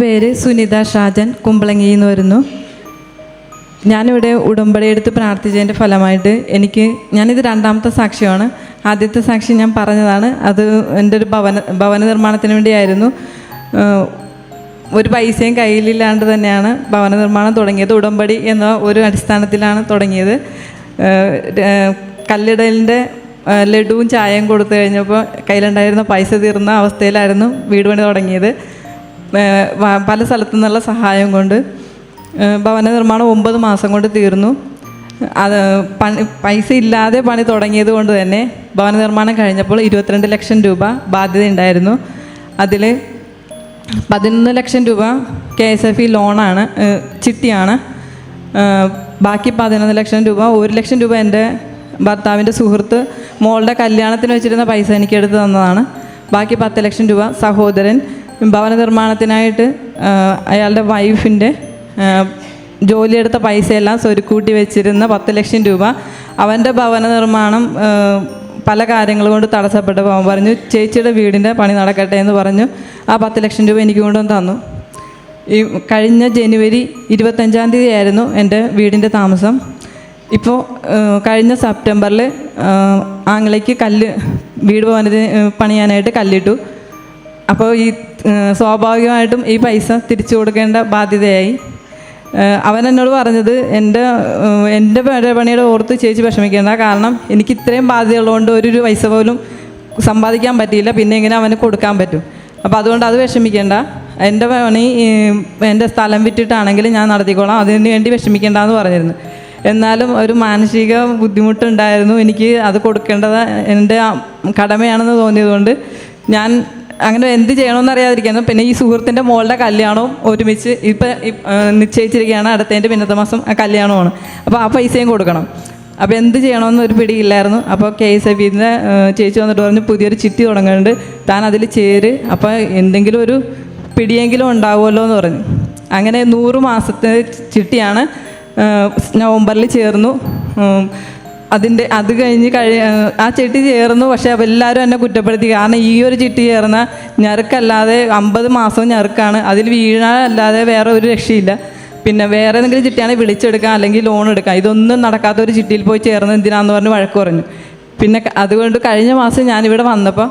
പേര് സുനിത ഷാജൻ കുമ്പളങ്ങിയിൽ നിന്ന് വരുന്നു. ഞാനിവിടെ ഉടമ്പടി എടുത്ത് പ്രാർത്ഥിച്ചതിന്റെ ഫലമായിട്ട് എനിക്ക് ഞാനിത് രണ്ടാമത്തെ സാക്ഷിയാണ്. ആദ്യത്തെ സാക്ഷി ഞാൻ പറഞ്ഞതാണ്. അത് എന്റെ ഒരു ഭവന ഭവന നിർമ്മാണത്തിന് വേണ്ടിയായിരുന്നു. ഒരു പൈസയും കയ്യിലില്ലാണ്ട് തന്നെയാണ് ഭവന നിർമ്മാണം തുടങ്ങിയത്. ഉടമ്പടി എന്ന ഒരു അടിസ്ഥാനത്തിലാണ് തുടങ്ങിയത്. കല്ലിടലിന്റെ ലഡുവും ചായയും കൊടുത്തു കഴിഞ്ഞപ്പോൾ കയ്യിലുണ്ടായിരുന്ന പൈസ തീർന്ന അവസ്ഥയിലായിരുന്നു വീട് പണി തുടങ്ങിയത്. പല സ്ഥലത്തു നിന്നുള്ള സഹായം കൊണ്ട് ഭവന നിർമ്മാണം ഒമ്പത് മാസം കൊണ്ട് തീർന്നു. അത് പണി പൈസ ഇല്ലാതെ പണി തുടങ്ങിയത് കൊണ്ട് തന്നെ ഭവന നിർമ്മാണം കഴിഞ്ഞപ്പോൾ ഇരുപത്തിരണ്ട് ലക്ഷം രൂപ ബാധ്യത ഉണ്ടായിരുന്നു അതിൽ പതിനൊന്ന് ലക്ഷം രൂപ കെ എസ് എഫ് ഇ ലോണാണ് ചിട്ടിയാണ്. ബാക്കി പതിനൊന്ന് ലക്ഷം രൂപ ഒരു ലക്ഷം രൂപ എന്റെ ഭർത്താവിന്റെ സുഹൃത്ത് മോളുടെ കല്യാണത്തിന് വെച്ചിരുന്ന പൈസ എനിക്ക് എടുത്ത് തന്നതാണ്. ബാക്കി പത്ത് ലക്ഷം രൂപ സഹോദരൻ ഭവന നിർമ്മാണത്തിനായിട്ട് അയാളുടെ വൈഫിന്റെ ജോലിയെടുത്ത പൈസയെല്ലാം സ്വരുക്കൂട്ടി വെച്ചിരുന്ന പത്ത് ലക്ഷം രൂപ. അവന്റെ ഭവന നിർമ്മാണം പല കാര്യങ്ങൾ കൊണ്ട് തടസ്സപ്പെട്ടപ്പോൾ അവൻ പറഞ്ഞു ചേച്ചിയുടെ വീടിന്റെ പണി നടക്കട്ടെ എന്ന് പറഞ്ഞു. ആ പത്ത് ലക്ഷം രൂപ എനിക്ക് കൊണ്ടുവന്ന് തന്നു. ഈ കഴിഞ്ഞ ജനുവരി ഇരുപത്തഞ്ചാം തീയതി ആയിരുന്നു എന്റെ വീടിന്റെ താമസം. ഇപ്പോൾ കഴിഞ്ഞ സെപ്റ്റംബറിൽ ആങ്ങളയ്ക്ക് കല്ല് വീട് പണിയാനായിട്ട് കല്ലിട്ടു. അപ്പോൾ ഈ സ്വാഭാവികമായിട്ടും ഈ പൈസ തിരിച്ചു കൊടുക്കേണ്ട ബാധ്യതയായി. അവൻ എന്നോട് പറഞ്ഞത് എന്റെ എന്റെ പണിയുടെ ഓർത്ത് ചേച്ചി വിഷമിക്കേണ്ട. കാരണം എനിക്ക് ഇത്രയും ബാധ്യതയുള്ളതുകൊണ്ട് ഒരു പൈസ പോലും സമ്പാദിക്കാൻ പറ്റിയില്ല. പിന്നെ എങ്ങനെ അവന് കൊടുക്കാൻ പറ്റും? അപ്പോൾ അതുകൊണ്ട് അത് വിഷമിക്കേണ്ട. എന്റെ പണി എന്റെ സ്ഥലം വിറ്റിട്ടാണെങ്കിലും ഞാൻ നടത്തിക്കോളാം. അതിന് വേണ്ടി വിഷമിക്കേണ്ട എന്ന് പറഞ്ഞിരുന്നു. എന്നാലും ഒരു മാനസിക ബുദ്ധിമുട്ടുണ്ടായിരുന്നു. എനിക്ക് അത് കൊടുക്കേണ്ടത് എന്റെ കടമയാണെന്ന് തോന്നിയതുകൊണ്ട് ഞാൻ അങ്ങനെ എന്ത് ചെയ്യണമെന്ന് അറിയാതിരിക്കുന്നു. പിന്നെ ഈ സുഹൃത്തിന്റെ മോളുടെ കല്യാണവും ഒരുമിച്ച് ഇപ്പം നിശ്ചയിച്ചിരിക്കുകയാണ്. അടുത്തതിന്റെ പിന്നത്തെ മാസം കല്യാണമാണ് അപ്പോൾ ആ പൈസയും കൊടുക്കണം. അപ്പോൾ എന്ത് ചെയ്യണമെന്ന് ഒരു പിടിയില്ലായിരുന്നു. അപ്പോൾ കെ എസ് എഫ് ബിന്ന് ചേച്ചി വന്നിട്ട് പറഞ്ഞു പുതിയൊരു ചിട്ടി തുടങ്ങുന്നുണ്ട് താൻ അതിൽ ചേര്. അപ്പോൾ എന്തെങ്കിലും ഒരു പിടിയെങ്കിലും ഉണ്ടാവുമല്ലോ എന്ന് പറഞ്ഞു. അങ്ങനെ നൂറ് മാസത്തെ ചിട്ടിയാണ് നവംബറിൽ ചേർന്നു. അതിന്റെ അത് കഴിഞ്ഞ് കഴി ആ ചിട്ടി ചേർന്നു. പക്ഷേ എല്ലാവരും എന്നെ കുറ്റപ്പെടുത്തി. കാരണം ഈ ഒരു ചിട്ടി ചേർന്ന ഞെറുക്കല്ലാതെ അമ്പത് മാസവും ഞെറുക്കാണ് അതിൽ വീഴാനല്ലാതെ വേറെ ഒരു രക്ഷയില്ല. പിന്നെ വേറെ എന്തെങ്കിലും ചിട്ടിയാണെങ്കിൽ വിളിച്ചെടുക്കാം അല്ലെങ്കിൽ ലോൺ എടുക്കാം. ഇതൊന്നും നടക്കാത്ത ഒരു ചിട്ടിയിൽ പോയി ചേർന്ന് എന്തിനാന്ന് പറഞ്ഞ് വഴക്ക് പറഞ്ഞു. പിന്നെ അതുകൊണ്ട് കഴിഞ്ഞ മാസം ഞാനിവിടെ വന്നപ്പോൾ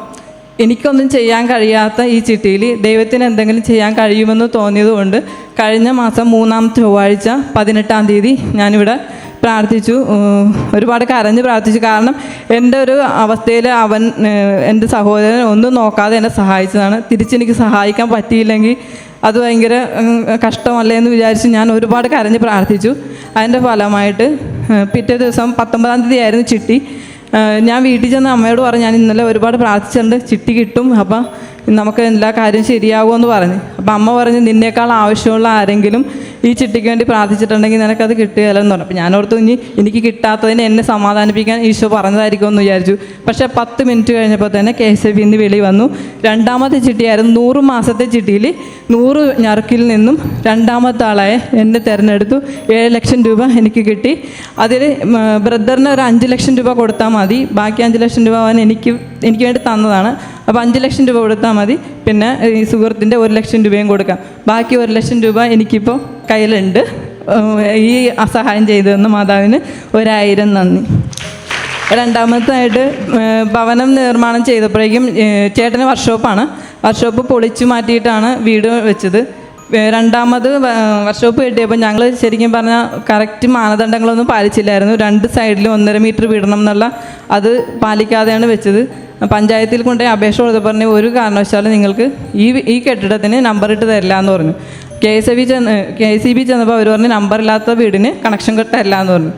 എനിക്കൊന്നും ചെയ്യാൻ കഴിയാത്ത ഈ ചിട്ടിയിൽ ദൈവത്തിന് എന്തെങ്കിലും ചെയ്യാൻ കഴിയുമെന്ന് തോന്നിയതുകൊണ്ട് കഴിഞ്ഞ മാസം മൂന്നാം ചൊവ്വാഴ്ച പതിനെട്ടാം തീയതി ഞാനിവിടെ പ്രാർത്ഥിച്ചു. ഒരുപാട് കരഞ്ഞ് പ്രാർത്ഥിച്ചു. കാരണം എന്റെ ഒരു അവസ്ഥയിൽ അവൻ എന്റെ സഹോദരൻ ഒന്നും നോക്കാതെ എന്നെ സഹായിച്ചതാണ്. തിരിച്ചെനിക്ക് സഹായിക്കാൻ പറ്റിയില്ലെങ്കിൽ അത് ഭയങ്കര കഷ്ടമല്ലേ എന്ന് വിചാരിച്ച് ഞാൻ ഒരുപാട് കരഞ്ഞ് പ്രാർത്ഥിച്ചു. അതിന്റെ ഫലമായിട്ട് പിറ്റേ ദിവസം പത്തൊമ്പതാം തീയതി ആയിരുന്നു ചിട്ടി. ഞാൻ വീട്ടിൽ ചെന്ന് അമ്മയോട് പറഞ്ഞു ഞാൻ ഇന്നലെ ഒരുപാട് പ്രാർത്ഥിച്ചിട്ടുണ്ട് ചിട്ടി കിട്ടും അപ്പം നമുക്ക് എല്ലാ കാര്യവും ശരിയാകുമെന്ന് പറഞ്ഞു. അപ്പം അമ്മ പറഞ്ഞു നിന്നേക്കാൾ ആവശ്യമുള്ള ആരെങ്കിലും ഈ ചിട്ടിക്ക് വേണ്ടി പ്രാർത്ഥിച്ചിട്ടുണ്ടെങ്കിൽ നിനക്കത് കിട്ടുകയല്ലെന്ന് പറഞ്ഞു. അപ്പം ഞാനോർത്ത് ഇനി എനിക്ക് കിട്ടാത്തതിന് എന്നെ സമാധാനിപ്പിക്കാൻ ഈശോ പറഞ്ഞതായിരിക്കും എന്ന് വിചാരിച്ചു. പക്ഷേ പത്ത് മിനിറ്റ് കഴിഞ്ഞപ്പോൾ തന്നെ കെ എസ് എഫ് ഇന്ന് വെളി വന്നു. രണ്ടാമത്തെ ചിട്ടിയായിരുന്നു നൂറ് മാസത്തെ ചിട്ടിയിൽ നൂറ് ഞറുക്കിൽ നിന്നും രണ്ടാമത്തെ ആളായ എന്നെ തിരഞ്ഞെടുത്തു. ഏഴ് ലക്ഷം രൂപ എനിക്ക് കിട്ടി. അതിൽ ബ്രദറിന് ഒരു അഞ്ച് ലക്ഷം രൂപ കൊടുത്താൽ മതി. ബാക്കി അഞ്ച് ലക്ഷം രൂപ അവൻ എനിക്ക് എനിക്ക് വേണ്ടി തന്നതാണ്. അപ്പോൾ അഞ്ച് ലക്ഷം രൂപ കൊടുത്താൽ മതി. പിന്നെ ഈ സുഹൃത്തിന്റെ ഒരു ലക്ഷം രൂപയും കൊടുക്കാം. ബാക്കി ഒരു ലക്ഷം രൂപ എനിക്കിപ്പോൾ കയ്യിലുണ്ട്. ഈ സഹായം ചെയ്തു തന്ന മാതാവിന് ഒരായിരം നന്ദി. രണ്ടാമത്തായിട്ട് ഭവനം നിർമ്മാണം ചെയ്തപ്പോഴേക്കും ചേട്ടന് വർക്ക്ഷോപ്പാണ്. വർക്ക്ഷോപ്പ് പൊളിച്ചു മാറ്റിയിട്ടാണ് വീട് വെച്ചത്. രണ്ടാമത് വർക്ക്ഷോപ്പ് കിട്ടിയപ്പോൾ ഞങ്ങൾ ശരിക്കും പറഞ്ഞാൽ കറക്റ്റ് മാനദണ്ഡങ്ങളൊന്നും പാലിച്ചില്ലായിരുന്നു. രണ്ട് സൈഡിലും ഒന്നര മീറ്റർ വിടണം എന്നുള്ള അത് പാലിക്കാതെയാണ് വെച്ചത്. പഞ്ചായത്തിൽ കൊണ്ടുപോയി അപേക്ഷ കൊടുത്ത് പറഞ്ഞു ഒരു കാരണവശാലും നിങ്ങൾക്ക് ഈ ഈ കെട്ടിടത്തിന് നമ്പർ ഇട്ട് തരില്ല എന്ന് പറഞ്ഞു. കെ എസ് ബി ചെന്ന് കെ സി ബി ചെന്നപ്പോൾ അവർ പറഞ്ഞു നമ്പർ ഇല്ലാത്ത വീടിന് കണക്ഷൻ കിട്ടില്ല എന്ന് പറഞ്ഞു.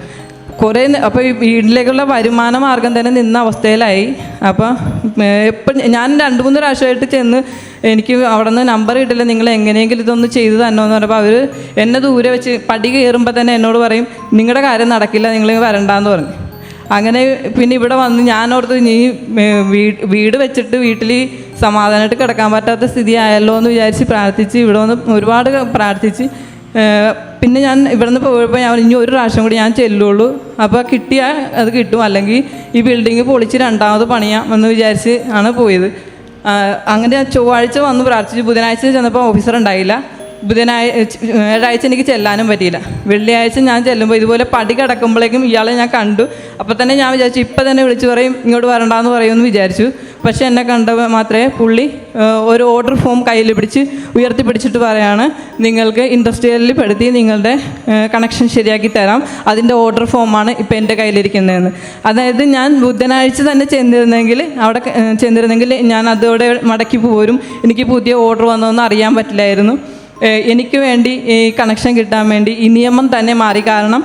കുറേ അപ്പോൾ ഈ വീട്ടിലേക്കുള്ള വരുമാന മാർഗം തന്നെ നിന്ന അവസ്ഥയിലായി. അപ്പോൾ എപ്പോഴും ഞാൻ രണ്ട് മൂന്ന് പ്രാവശ്യമായിട്ട് ചെന്ന് എനിക്ക് അവിടെ നിന്ന് നമ്പർ കിട്ടില്ല നിങ്ങൾ എങ്ങനെയെങ്കിലും ഇതൊന്ന് ചെയ്തു തന്നോ എന്ന് പറഞ്ഞപ്പോൾ അവർ എന്നെ ദൂരെ വെച്ച് പടി കയറുമ്പോൾ തന്നെ എന്നോട് പറയും നിങ്ങളുടെ കാര്യം നടക്കില്ല നിങ്ങൾ വരണ്ടെന്ന് പറഞ്ഞു. അങ്ങനെ പിന്നെ ഇവിടെ വന്ന് ഞാൻ ഓർത്ത് നീ വീട് വെച്ചിട്ട് വീട്ടിൽ സമാധാനമായിട്ട് കിടക്കാൻ പറ്റാത്ത സ്ഥിതി ആയല്ലോ എന്ന് വിചാരിച്ച് പ്രാർത്ഥിച്ച് ഇവിടെ വന്ന് ഒരുപാട് പ്രാർത്ഥിച്ച് പിന്നെ ഞാൻ ഇവിടെ നിന്ന് പോയപ്പോൾ ഞാൻ ഇനി ഒരു പ്രാവശ്യം കൂടി ഞാൻ ചെല്ലുള്ളൂ. അപ്പോൾ കിട്ടിയാൽ അത് കിട്ടും. അല്ലെങ്കിൽ ഈ ബിൽഡിങ് പൊളിച്ച് രണ്ടാമത് പണിയാം എന്ന് വിചാരിച്ച് ആണ് പോയത്. അങ്ങനെ ചൊവ്വാഴ്ച വന്ന് പ്രാർത്ഥിച്ചു ബുധനാഴ്ച ചെന്നപ്പോൾ ഓഫീസർ ഉണ്ടായില്ല. ബുധനാഴ്ച ഞായറാഴ്ച എനിക്ക് ചെല്ലാനും പറ്റിയില്ല. വെള്ളിയാഴ്ച ഞാൻ ചെല്ലുമ്പോൾ ഇതുപോലെ പടി കിടക്കുമ്പോഴേക്കും ഇയാളെ ഞാൻ കണ്ടു. അപ്പോൾ തന്നെ ഞാൻ വിചാരിച്ചു ഇപ്പം തന്നെ വിളിച്ചു പറയും ഇങ്ങോട്ട് വരണ്ടാന്ന് പറയുമെന്ന് വിചാരിച്ചു. പക്ഷെ എന്നെ കണ്ട മാത്രമേ പുള്ളി ഒരു ഓർഡർ ഫോം കയ്യിൽ പിടിച്ച് ഉയർത്തി പിടിച്ചിട്ട് പറയാണ് നിങ്ങൾക്ക് ഇൻഡസ്ട്രിയലിൽ പെടുത്തി നിങ്ങളുടെ കണക്ഷൻ ശരിയാക്കി തരാം. അതിന്റെ ഓർഡർ ഫോമാണ് ഇപ്പം എന്റെ കയ്യിലിരിക്കുന്നതെന്ന്. അതായത് ഞാൻ ബുധനാഴ്ച തന്നെ ചെന്നിരുന്നെങ്കിൽ അവിടെ ചെന്നിരുന്നെങ്കിൽ ഞാൻ അതോടെ മടക്കി പോരും. എനിക്ക് പുതിയ ഓർഡർ വന്നതെന്ന് അറിയാൻ പറ്റില്ലായിരുന്നു. എനിക്ക് വേണ്ടി ഈ കണക്ഷൻ കിട്ടാൻ വേണ്ടി ഈ നിയമം തന്നെ മാറി കാരണം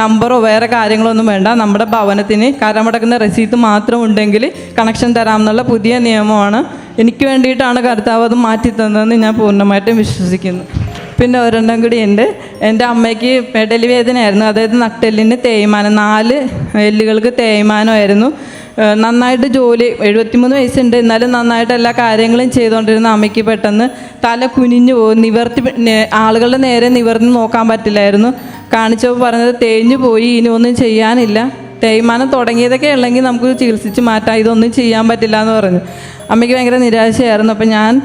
നമ്പറോ വേറെ കാര്യങ്ങളൊന്നും വേണ്ട. നമ്മുടെ ഭവനത്തിന് കരമടക്കുന്ന റെസീത്ത് മാത്രം ഉണ്ടെങ്കിൽ കണക്ഷൻ തരാമെന്നുള്ള പുതിയ നിയമമാണ്. എനിക്ക് വേണ്ടിയിട്ടാണ് കർത്താവ് അത് മാറ്റി തന്നതെന്ന് ഞാൻ പൂർണമായിട്ടും വിശ്വസിക്കുന്നു. പിന്നെ ഒരെണ്ണം കൂടി ഉണ്ട്. എന്റെ അമ്മയ്ക്ക് പെടലി വേദനയായിരുന്നു അതായത് നട്ടെല്ലിന് തേയ്മാനം. നാല് എല്ലുകൾക്ക് തേയ്മാനമായിരുന്നു. നന്നായിട്ട് ജോലി എഴുപത്തിമൂന്ന് വയസ്സുണ്ട്. എന്നാലും നന്നായിട്ട് എല്ലാ കാര്യങ്ങളും ചെയ്തുകൊണ്ടിരുന്ന അമ്മയ്ക്ക് പെട്ടെന്ന് തല കുനിഞ്ഞു പോകും നിവർത്തി ആളുകളുടെ നേരെ നിവർന്ന് നോക്കാൻ പറ്റില്ലായിരുന്നു. കാണിച്ചപ്പോൾ പറഞ്ഞത് തേഞ്ഞു പോയി ഇനി ഒന്നും ചെയ്യാനില്ല. തേയ്മാനം തുടങ്ങിയതൊക്കെ ഉള്ളെങ്കിൽ നമുക്ക് ചികിത്സിച്ച് മാറ്റാം. ഇതൊന്നും ചെയ്യാൻ പറ്റില്ല എന്ന് പറഞ്ഞു. അമ്മയ്ക്ക് ഭയങ്കര നിരാശയായിരുന്നു. അപ്പം ഞാൻ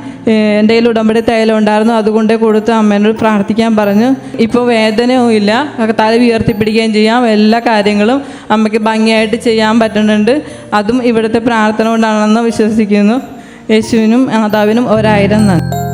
എന്റെ കയ്യിൽ ഉടമ്പടി തൈലം ഉണ്ടായിരുന്നു. അതുകൊണ്ട് കൊടുത്ത് അമ്മേനോട് പ്രാർത്ഥിക്കാൻ പറഞ്ഞു. ഇപ്പോൾ വേദനയും ഇല്ല. തല ഉയർത്തിപ്പിടിക്കുകയും ചെയ്യാം. എല്ലാ കാര്യങ്ങളും അമ്മയ്ക്ക് ഭംഗിയായിട്ട് ചെയ്യാൻ പറ്റുന്നുണ്ട്. അതും ഇവിടുത്തെ പ്രാർത്ഥന കൊണ്ടാണെന്ന് വിശ്വസിക്കുന്നു. യേശുവിനും മാതാവിനും ഒരായിരം നന്ദി.